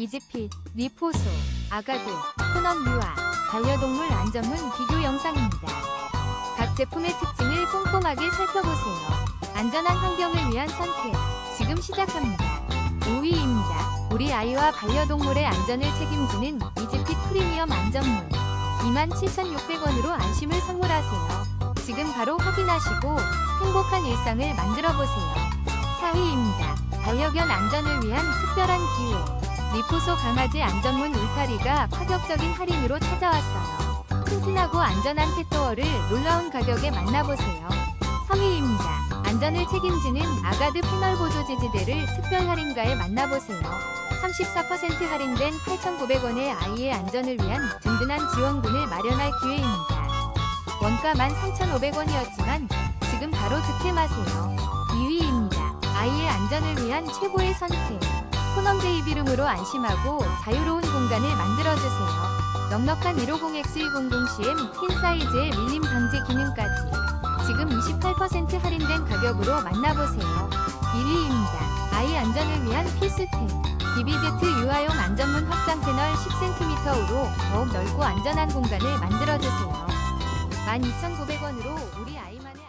이지핏, 리포소, 아가드, 코넌 유아, 반려동물 안전문 비교 영상입니다. 각 제품의 특징을 꼼꼼하게 살펴보세요. 안전한 환경을 위한 선택. 지금 시작합니다. 5위입니다. 우리 아이와 반려동물의 안전을 책임지는 이지핏 프리미엄 안전문. 27,600원으로 안심을 선물하세요. 지금 바로 확인하시고 행복한 일상을 만들어 보세요. 4위입니다. 반려견 안전을 위한 특별한 기회. 리포소 강아지 안전문 울타리가 파격적인 할인으로 찾아왔어요. 튼튼하고 안전한 펫도어를 놀라운 가격에 만나보세요. 3위입니다. 안전을 책임지는 아가드 패널 보조 지지대를 특별 할인가에 만나보세요. 34% 할인된 8,900원의 아이의 안전을 위한 든든한 지원군을 마련할 기회입니다. 원가 13,500원이었지만 지금 바로 득템하세요. 2위입니다. 아이의 안전을 위한 최고의 선택. 코넘 베이비룸으로 안심하고 자유로운 공간을 만들어주세요. 넉넉한 150X200CM 퀸 사이즈의 밀림 방지 기능까지 지금 28% 할인된 가격으로 만나보세요. 1위입니다. 아이 안전을 위한 필수템. DBZ 유아용 안전문 확장 패널 10cm으로 더욱 넓고 안전한 공간을 만들어주세요. 12,900원으로 우리 아이만의